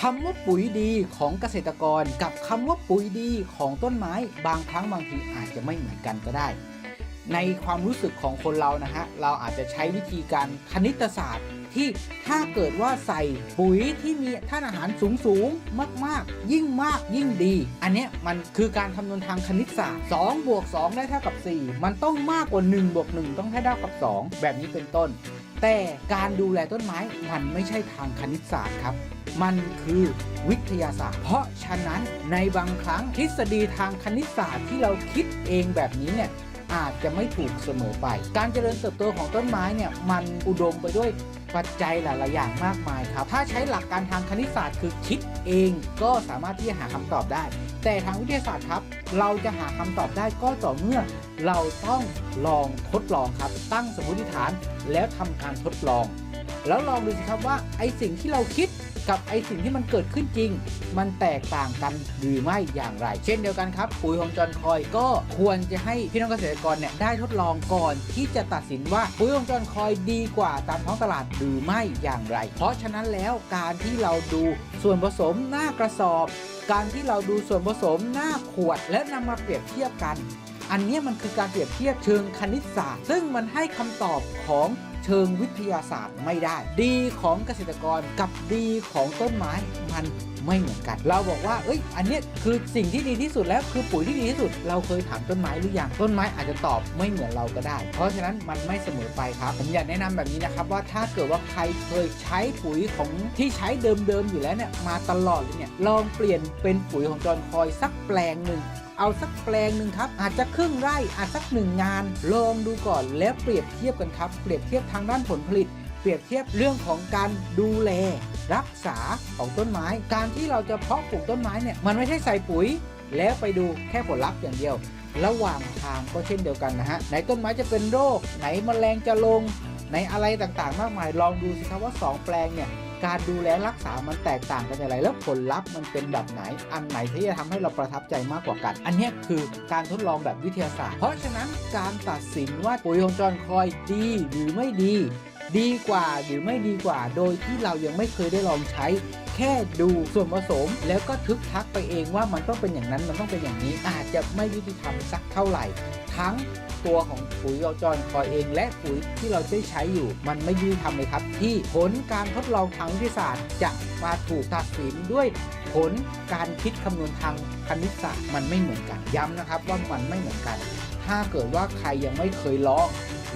คำว่าปุ๋ยดีของเกษตรกรกับคำว่าปุ๋ยดีของต้นไม้ บางครั้งบางทีอาจจะไม่เหมือนกันก็ได้ ในความรู้สึกของคนเรานะฮะ เราอาจจะใช้วิธีการคณิตศาสตร์ที่ถ้าเกิดว่าใส่ปุ๋ยที่มีท่านอาหารสูงสูงๆมาก ๆ ยิ่งมากยิ่งดี อันเนี้ยมันคือการคำนวณทางคณิตศาสตร์2บวก2ได้เท่ากับ 4 มันต้องมากกว่า 1 บวก 1 ต้องให้เท่ากับ 2 แบบนี้เป็นต้น แต่การดูแลต้นไม้มันไม่ใช่ทางคณิตศาสตร์ครับมันคือวิทยาศาสตร์ เพราะฉะนั้นในบางครั้งทฤษฎีทางคณิตศาสตร์ที่เราคิดเองแบบนี้เนี่ย อาจจะไม่ถูกเสมอไป การเจริญเติบโตของต้นไม้เนี่ยมันอุดมไปด้วยปัจจัยหลายๆอย่างมากมายครับ ถ้าใช้หลักการทางคณิตศาสตร์คือคิดเองก็สามารถที่จะหาคำตอบได้ แต่ทางวิทยาศาสตร์ครับ เราจะหาคำตอบได้ก็ต่อเมื่อ เราต้องลองทดลองครับ ตั้งสมมติฐานแล้วทำการทดลอง แล้วลองดูสิครับว่าไอสิ่งที่เราคิด กับไอสิ่งที่มันเกิดขึ้นจริง มันแตกต่างกันหรือไม่อย่างไร เช่นเดียวกันครับ ปุ๋ยของจอนคอยก็ควรจะให้พี่น้องเกษตรกรเนี่ยได้ทดลองก่อนที่จะตัดสินว่าปุ๋ยของจอนคอยดีกว่าตามท้องตลาดหรือไม่อย่างไร เพราะฉะนั้นแล้วการที่เราดูส่วนผสมหน้ากระสอบ การที่เราดูส่วนผสมหน้าขวด และนำมาเปรียบเทียบกัน อันนี้มันคือการเปรียบเทียบเชิงคณิตศาสตร์ ซึ่งมันให้คำตอบของเชิงวิทยาศาสตร์ไม่ได้ ดีของเกษตรกรกับดีของต้นไม้มันไม่เหมือนกัน เราบอกว่า เอ้ย อันนี้คือสิ่งที่ดีที่สุดแล้วคือปุ๋ยที่ดีที่สุด เราเคยถามต้นไม้หรือยังต้นไม้อาจจะตอบไม่เหมือนเราก็ได้ เพราะฉะนั้นมันไม่เสมอไปครับ ผมอยากแนะนำแบบนี้นะครับว่าถ้าเกิดว่าใครเคยใช้ปุ๋ยของที่ใช้เดิมๆอยู่แล้วเนี่ยมาตลอดเลยเนี่ยลองเปลี่ยนเป็นปุ๋ยของจอนคอยสักแปลงหนึ่ง เอาสักแปลงหนึ่งครับ อาจจะครึ่งไร่อาจสักหนึ่งงาน ลองดูก่อนแล้วเปรียบเทียบกันครับ เปรียบเทียบทางด้านผลผลิต เปรียบเทียบเรื่องของการดูแลรักษาของต้นไม้ การที่เราจะเพาะปลูกต้นไม้เนี่ยมันไม่ใช่ใส่ปุ๋ย แล้วไปดูแค่ผลลัพธ์อย่างเดียว ระหว่างทางก็เช่นเดียวกันนะฮะไหนต้นไม้จะเป็นโรค ไหนแมลงจะลงในอะไรต่างๆ มากมายลองดูสิครับว่า 2 แปลงเนี่ย การดูแลรักษามันแตกต่างกันอย่างไร แล้วผลลัพธ์มันเป็นแบบไหน อันไหนที่จะทำให้เราประทับใจมากกว่ากัน อันนี้คือการทดลองแบบวิทยาศาสตร์ เพราะฉะนั้นการตัดสินว่าปุ๋ยของจอนคอยดีหรือไม่ดี ดีกว่าหรือไม่ดีกว่า โดยที่เรายังไม่เคยได้ลองใช้ แค่ดูส่วนผสม แล้วก็ทึกทักไปเองว่ามันต้องเป็นอย่างนั้นมันต้องเป็นอย่างนี้ อาจจะไม่ยุติธรรมสักเท่าไหร่ ทั้งตัวของปุ๋ยอจอนคอยเองและปุ๋ยที่เราได้ใช้อยู่ มันไม่ยุติธรรมเลยครับ ที่ผลการทดลองทางวิทยาศาสตร์ จะมาถูกตัดสินด้วยผลการคิดคำนวณทางคณิตศาสตร์มันไม่เหมือนกันย้ำนะครับว่ามันไม่เหมือนกัน ถ้าเกิดว่าใครยังไม่เคยลอง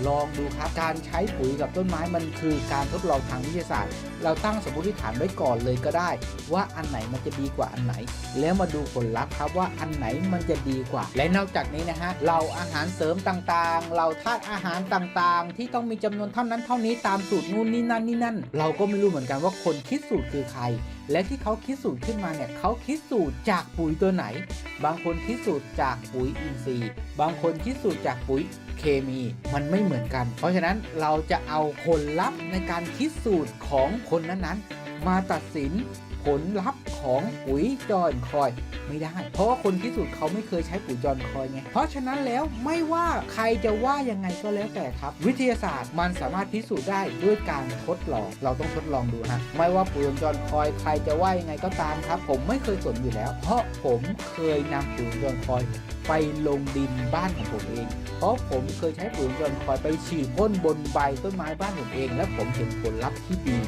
ลองดูครับ การใช้ปุ๋ยกับต้นไม้มันคือการทดลองทางวิทยาศาสตร์ เราตั้งสมมติฐานไว้ก่อนเลยก็ได้ ว่าอันไหนมันจะดีกว่าอันไหน แล้วมาดูผลลัพธ์ครับว่าอันไหนมันจะดีกว่า และนอกจากนี้นะฮะเราอาหารเสริมต่างๆ เราธาตุอาหารต่างๆ ที่ต้องมีจำนวนเท่านั้นเท่านี้ตามสูตรนู่นนี่นั่นนี่นั่น เราก็ไม่รู้เหมือนกันว่าคนคิดสูตรคือใคร และที่เขาคิดสูตรขึ้นมาเนี่ยเขาคิดสูตรจากปุ๋ยตัวไหน บางคนคิดสูตรจากปุ๋ยอินทรีย์ บางคนคิดสูตรจากปุ๋ย เคมีมันไม่เหมือนกัน เพราะฉะนั้นเราจะเอาผลลัพธ์ในการคิดสูตรของคนนั้นๆ มาตัดสิน ผลลัพธ์ของปุ๋ยจอนคอยไม่ได้ เพราะว่าคนคิดสูตรเขาไม่เคยใช้ปุ๋ยจอนคอยไง เพราะฉะนั้นแล้วไม่ว่าใครจะว่ายังไงก็แล้วแต่ครับ วิทยาศาสตร์มันสามารถพิสูจน์ได้ด้วยการทดลอง เราต้องทดลองดูฮะ ไม่ว่าปุ๋ยจอนคอยใครจะว่ายังไงก็ตามครับ ผมไม่เคยสนอยู่แล้ว เพราะผมเคยนำปุ๋ยจอนคอยไปลงดินบ้านของผมเอง เพราะผมเคยใช้ปุ๋ยจนคอยไปฉีดพ่นบนใบต้นไม้บ้านผมเอง และผมเห็นผลลัพธ์ที่ดี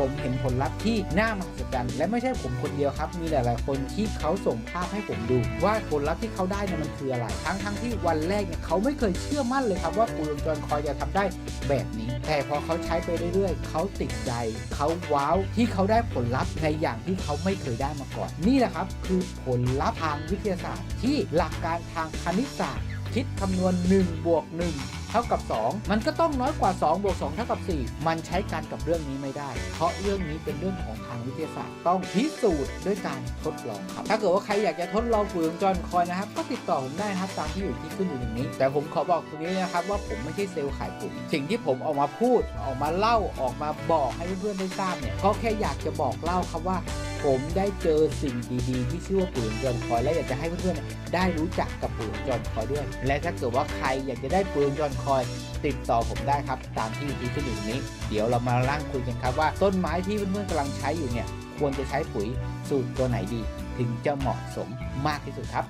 ผมเห็นผลลัพธ์ที่น่ามหัศจรรย์และไม่ใช่ผมคนเดียวครับ มีหลาย ๆ คนที่เขาส่งภาพให้ผมดู ว่าผลลัพธ์ที่เขาได้เนี่ยมันคืออะไร ทั้งทั้งที่วันแรกเนี่ยเขาไม่เคยเชื่อมั่นเลยครับว่าปุ๋ยจนคอยจะทำได้แบบนี้ แต่พอเขาใช้ไปเรื่อย ๆ เขาติดใจ เขาว้าวที่เขาได้ผลลัพธ์ในอย่างที่เขาไม่เคยได้มาก่อน นี่แหละครับคือผลลัพธ์ทางวิทยาศาสตร์ ที่หลักการทางคณิตศาสตร์ คิดคำนวณ1บวก1เท่ากับ 2 มันก็ต้องน้อยกว่า2บวก2เท่ากับ 4 มันใช้การกับเรื่องนี้ไม่ได้ เพราะเรื่องนี้เป็นเรื่องของทางวิทยาศาสตร์ ต้องพิสูจน์ด้วยการทดลองครับ ถ้าเกิดว่าใครอยากจะทดลองปุ๋ยของจอนคอยนะครับ ก็ติดต่อผมได้นะครับตามที่อยู่ที่ขึ้นอยู่ตรงนี้ แต่ผมขอบอกตรงนี้นะครับว่าผมไม่ใช่เซลล์ขายปุ๋ยสิ่งที่ผมออกมาพูดออกมาเล่าออกมาบอกให้เพื่อนๆได้ทราบเนี่ยก็แค่อยากจะบอกเล่าครับว่าผมได้เจอสิ่งดีๆ ที่ชื่อว่าปุ๋ยจอนคอยและอยากจะให้เพื่อนๆได้รู้จักกับปุ๋ยจอนคอยด้วย และถ้าเกิดว่าใครอยากจะได้ปุ๋ยจอนคอยติดต่อผมได้ครับ ตามที่ที่ขึ้นอยู่นี้ เดี๋ยวเรามาร่างคุยกันครับว่าต้นไม้ที่เพื่อนๆกำลังใช้อยู่เนี่ยควรจะใช้ปุ๋ยสูตรตัวไหนดี ถึงจะเหมาะสมมากที่สุดครับ